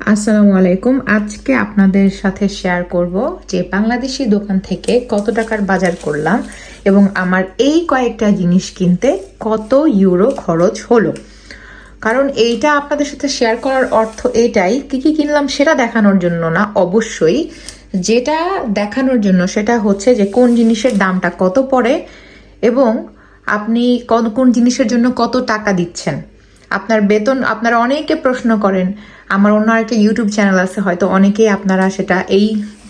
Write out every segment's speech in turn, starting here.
আসসালামু আলাইকুম। আজকে আপনাদের সাথে শেয়ার করব যে বাংলাদেশি দোকান থেকে কত টাকার বাজার করলাম এবং আমার এই কয়েকটা জিনিস কিনতে কত ইউরো খরচ হলো। কারণ এইটা আপনাদের সাথে শেয়ার করার অর্থ এটাই, কি কি কিনলাম সেটা দেখানোর জন্য না, অবশ্যই। যেটা দেখানোর জন্য সেটা হচ্ছে যে কোন জিনিসের দামটা কত পড়ে এবং আপনি কোন কোন জিনিসের জন্য কত টাকা দিচ্ছেন। আপনার বেতন, আপনারা অনেকে প্রশ্ন করেন, আমার অন্য আরেকটা ইউটিউব চ্যানেল আছে, হয়তো অনেকেই আপনারা সেটা এই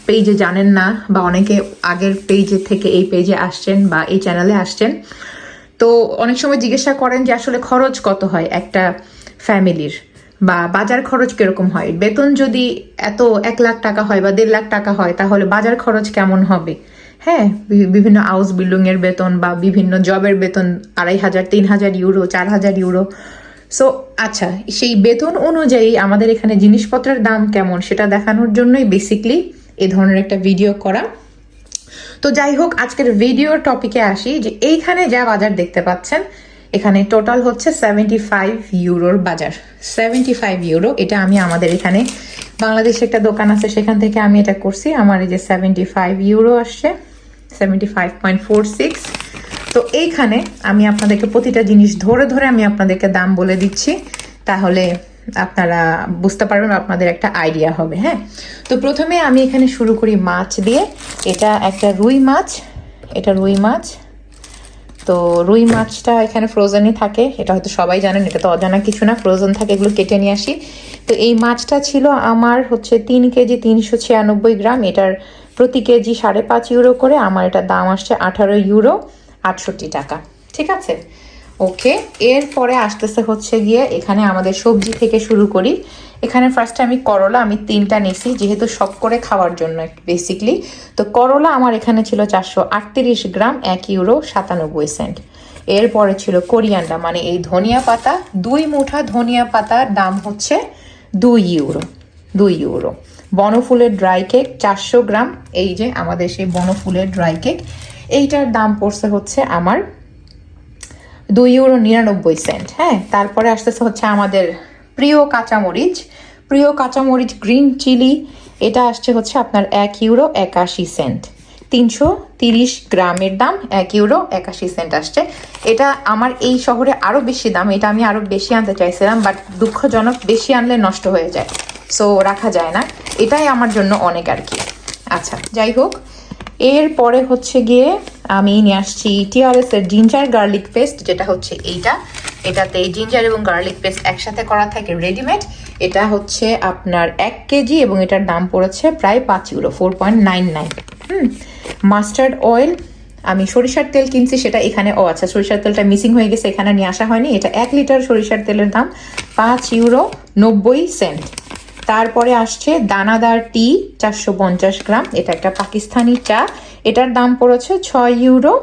পেজে জানেন না, বা অনেকে আগের পেজে থেকে এই পেজে আসছেন, বা এই চ্যানেলে আসছেন। তো অনেক সময় জিজ্ঞাসা করেন যে আসলে খরচ কত হয় একটা ফ্যামিলির বা বাজার খরচ কীরকম হয়? বেতন যদি এত এক লাখ টাকা হয়, বা দেড় লাখ টাকা হয়, তাহলে বাজার খরচ কেমন হবে? হ্যাঁ বিভিন্ন হাউস বিল্ডিং এর বেতন, বা বিভিন্ন জবের বেতন, আড়াই হাজার, তিন হাজার, ইউরো, চার হাজার, ইউরো। সো আচ্ছা সেই বেতন অনুযায়ী আমাদের এখানে জিনিসপত্রের দাম কেমন সেটা দেখানোর জন্যই বেসিকলি এ ধরনের একটা ভিডিও করা। তো যাই হোক, আজকের ভিডিওর টপিকে আসি যে এইখানে যা বাজার দেখতে পাচ্ছেন, এখানে টোটাল হচ্ছে সেভেন্টি ফাইভ ইউরোর বাজার। সেভেন্টি ফাইভ ইউরো এটা আমি আমাদের এখানে বাংলাদেশে একটা দোকান আছে, সেখান থেকে আমি এটা করছি। আমার এই যে সেভেন্টি ফাইভ ইউরো আসছে seventy five point four six তো এইখানে আমি আপনাদেরকে প্রতিটা জিনিস ধরে ধরে আমি আপনাদেরকে দাম বলে দিচ্ছি, তাহলে আপনারা বুঝতে পারবেন আপনাদের একটা আইডিয়া হবে হ্যাঁ? তো প্রথমে আমি এখানে শুরু করি মাছ দিয়ে। এটা একটা রুই মাছ, এটা রুই মাছ। তো রুই মাছটা এখানে ফ্রোজেনই থাকে, এটা হয়তো সবাই জানেন, এটা তো অজানা কিছু না ফ্রোজেন থাকে, এগুলো কেটে নিয়ে আসি। তো এই মাছটা ছিল আমার হচ্ছে তিন কেজি তিনশো ছিয়ানব্বই গ্রাম, এটার প্রতি কেজি সাড়ে পাঁচ ইউরো করে, আমার এটার দাম আসছে আঠারো ইউরো। আটষট্টি টাকা, ঠিক আছে? ওকে এরপরে আসতেছে হচ্ছে গিয়ে এখানে আমাদের সবজি থেকে শুরু করি। এখানে ফার্স্টে আমি করলা, আমি তিনটা নিছি, যেহেতু সব করে খাওয়ার জন্য বেসিকলি তো করলা আমার এখানে ছিল চারশো আটত্রিশ গ্রাম, এক ইউরো সাতানব্বই সেন্ট। এরপরে ছিল কোরিয়ান্ডা মানে এই ধনিয়া পাতা, দুই মুঠা ধনিয়া পাতার দাম হচ্ছে দুই ইউরো দুই ইউরো। বনফুলের ড্রাই কেক চারশো গ্রাম, এই যে আমাদের সেই বনফুলের ড্রাই কেক এইটার দাম পড়ছে হচ্ছে আমার দুই ইউরো নিরানব্বই সেন্ট হ্যাঁ? তারপরে আসতেছে হচ্ছে আমাদের প্রিয় কাঁচামরিচ। প্রিয় কাঁচামরিচ গ্রিন চিলি, এটা আসছে হচ্ছে আপনার এক ইউরো একাশি সেন্ট। তিনশো তিরিশ গ্রামের দাম এক ইউরো একাশি সেন্ট আসছে। এটা আমার এই শহরে আরও বেশি দাম, এটা আমি আরও বেশি আনতে চাইছিলাম, বাট দুঃখজনক বেশি আনলে নষ্ট হয়ে যায়। সো রাখা যায় না। এটাই আমার জন্য অনেক আর কি। আচ্ছা যাই হোক এরপরে হচ্ছে গিয়ে আমি নিয়ে আসছি টিআরএস এর জিঞ্জার গার্লিক পেস্ট যেটা হচ্ছে এইটা। এটাতে জিঞ্জার এবং গার্লিক পেস্ট একসাথে করা থাকে রেডিমেড এটা হচ্ছে আপনার এক কেজি এবং এটার দাম পড়েছে প্রায় পাঁচ euro four point nine nine hmm mustard oil আমি সরিষার তেল কিনছি, সেটা এখানে, ও আচ্ছা সরিষার তেলটা মিসিং হয়ে গেছে, এখানে নিয়ে আসা হয়নি। এটা এক লিটার সরিষার তেলের দাম পাঁচ ইউরো নব্বই সেন্ট তারপরে আসছে দানাদার টি, চারশো পঞ্চাশ গ্রাম। এটা একটা পাকিস্তানি চা। এটার দাম পড়েছে ছয় ইউরো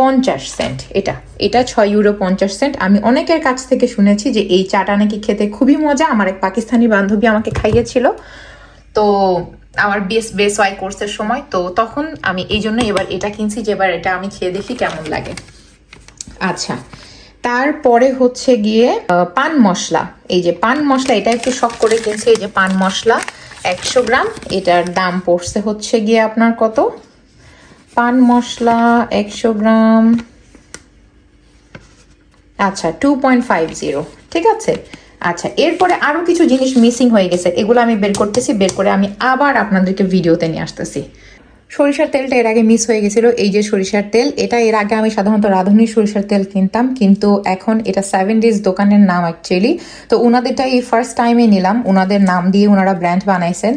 পঞ্চাশ সেন্ট। এটা এটা ছয় ইউরো পঞ্চাশ সেন্ট। আমি অনেকের কাছ থেকে শুনেছি যে এই চাটা নাকি খেতে খুবই মজা। আমার এক পাকিস্তানি বান্ধবী আমাকে খাইয়েছিল। তো আমার বেস বেস ওয়াই কোর্সের সময়। তো তখন আমি এই জন্য এবার এটা কিনছি যে এবার এটা আমি খেয়ে দেখি কেমন লাগে। আচ্ছা তারপরে হচ্ছে গিয়ে পান মশলা। এই যে পান মশলা, এটা একটু শখ করে কিনছি। এই যে পান মশলা, একশো গ্রাম। এটার দাম পড়ছে হচ্ছে গিয়ে আপনার কত? পান মশলা একশো গ্রাম। আচ্ছা টু পয়েন্ট ফাইভ জিরো ঠিক আছে? আচ্ছা এরপরে আরও কিছু জিনিস মিসিং হয়ে গেছে। এগুলো আমি বের করতেছি, বের করে আমি আবার আপনাদেরকে ভিডিওতে নিয়ে আসতেছি। সরিষার তেলটা এর আগে মিস হয়ে গেছিল। এই যে সরিষার তেল, এটা এর আগে আমি সাধারণত রাঁধুনি সরিষার তেল কিনতাম, কিন্তু এখন এটা সেভেন ডেজ দোকানের নাম অ্যাকচুয়ালি তো ওনাদেরটা এই ফার্স্ট টাইমে নিলাম ওনাদের নাম দিয়ে ওনারা ব্র্যান্ড বানাইছেন।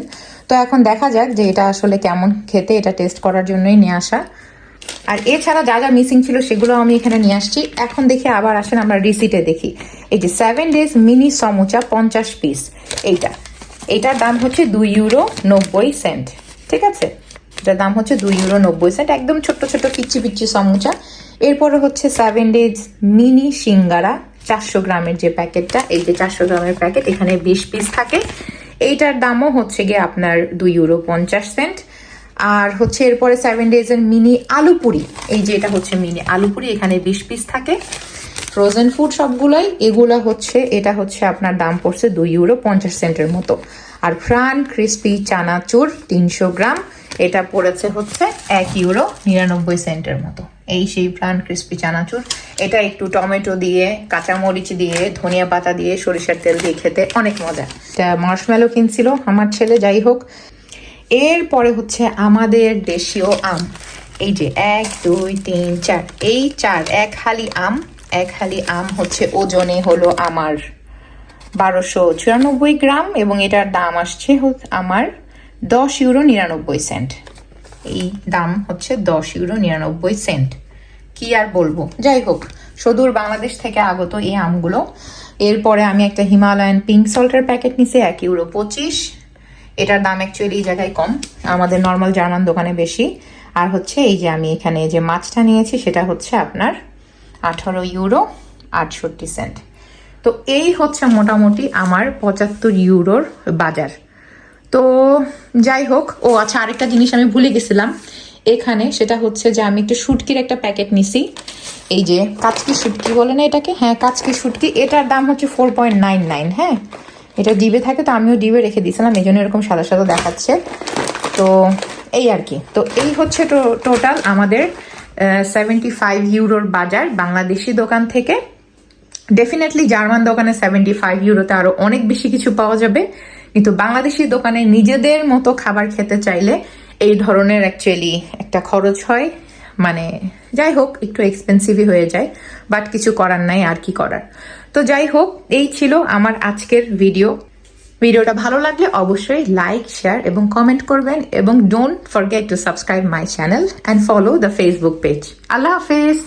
তো এখন দেখা যাক যে এটা আসলে কেমন খেতে, এটা টেস্ট করার জন্যই নিয়ে আসা। আর এছাড়া যা যা মিসিং ছিল সেগুলো আমি এখানে নিয়ে আসছি। এখন দেখে আবার আসেন আমরা রিসিটে দেখি। এই যে সেভেন ডেজ মিনি সমুচা পঞ্চাশ পিস এইটা। এইটার দাম হচ্ছে দুই ইউরো নব্বই সেন্ট ঠিক আছে? এটার দাম হচ্ছে দুই ইউরো নব্বই সেন্ট একদম ছোট্ট ছোট্ট পিচ্ছি পিচ্ছি সমুচা। এরপরে হচ্ছে সেভেন ডেজ মিনি সিঙ্গারা, চারশো গ্রামের যে প্যাকেটটা, এই যে চারশো গ্রামের প্যাকেট, এখানে বিশ পিস থাকে। এইটার দামও হচ্ছে গিয়ে আপনার দুই ইউরো পঞ্চাশ সেন্ট আর হচ্ছে এরপরে সেভেন ডেজ এর মিনি আলু পুরি, এই যে এটা হচ্ছে মিনি আলু পুরি, এখানে বিশ পিস থাকে। ফ্রোজেন ফুড সবগুলোই, এগুলো হচ্ছে, এটা হচ্ছে আপনার দাম পড়ছে দুই ইউরো পঞ্চাশ সেন্টের মতো। আর ফ্রান ক্রিস্পি চানাচুর তিনশো গ্রাম এটা পড়েছে হচ্ছে এক ইউরো নিরানব্বই সেন্টের মতো। এই সেই প্রাণ ক্রিস্পি চানাচুর। এটা একটু টমেটো দিয়ে, কাঁচামরিচ দিয়ে, ধনিয়া পাতা দিয়ে, সরিষার তেল দিয়ে খেতে অনেক মজা। এটা মার্শমেলো কিনছিল আমার ছেলে, যাই হোক। এরপরে হচ্ছে আমাদের দেশীয় আম। এই যে এক, দুই, তিন, চার। এই চার, এক হালি আম, এক হালি আম হচ্ছে ওজনে হলো আমার বারোশো চুরানব্বই গ্রাম এবং এটার দাম আসছে আমার দশ ইউরো নিরানব্বই সেন্ট। এই দাম হচ্ছে দশ ইউরো নিরানব্বই সেন্ট। কি আর বলব? যাই হোক, সুদূর বাংলাদেশ থেকে আগত এই আমগুলো। এরপরে আমি একটা হিমালয়ান পিঙ্ক সল্টের প্যাকেট নিছি, এক ইউরো পঁচিশ। এটার দাম অ্যাকচুয়ালি এই জায়গায় কম, আমাদের নর্মাল জার্মান দোকানে বেশি। আর হচ্ছে এই যে আমি এখানে যে মাছটা নিয়েছি, সেটা হচ্ছে আপনার আঠারো ইউরো আটষট্টি সেন্ট। তো এই হচ্ছে মোটামুটি আমার পঁচাত্তর ইউরোর বাজার। তো যাই হোক, ও আচ্ছা আরেকটা জিনিস আমি ভুলে গেছিলাম। এখানে সেটা হচ্ছে যে আমি একটু শুটকির একটা প্যাকেট নিছি। এই যে কাচকি শুটকি বলে না এটাকে? হ্যাঁ কাচকি শুটকি। এটার দাম হচ্ছে ফোর পয়েন্ট নাইন নাইন হ্যাঁ? এটা ডিবে থাকে, তো আমিও ডিবে রেখে দিয়েছিলাম, এই জন্য এরকম সাদা সাদা দেখাচ্ছে। তো এই আর কি। তো এই হচ্ছে টোটাল আমাদের সেভেন্টি ফাইভ ইউরোর বাজার বাংলাদেশি দোকান থেকে। ডেফিনেটলি জার্মান দোকানে সেভেন্টি ফাইভ ইউরোতে আরও অনেক বেশি কিছু পাওয়া যাবে। কিন্তু বাংলাদেশি দোকানে নিজেদের মতো খাবার খেতে চাইলে এই ধরনের অ্যাকচুয়ালি একটা খরচ হয়। মানে যাই হোক, একটু এক্সপেন্সিভই হয়ে যায় বাট কিছু করার নাই, আর কি করার। তো যাই হোক, এই ছিল আমার আজকের ভিডিও ভিডিওটা ভালো লাগলে অবশ্যই লাইক শেয়ার এবং কমেন্ট করবেন এবং don't forget to subscribe my channel and follow the Facebook page আল্লাহ হাফেজ!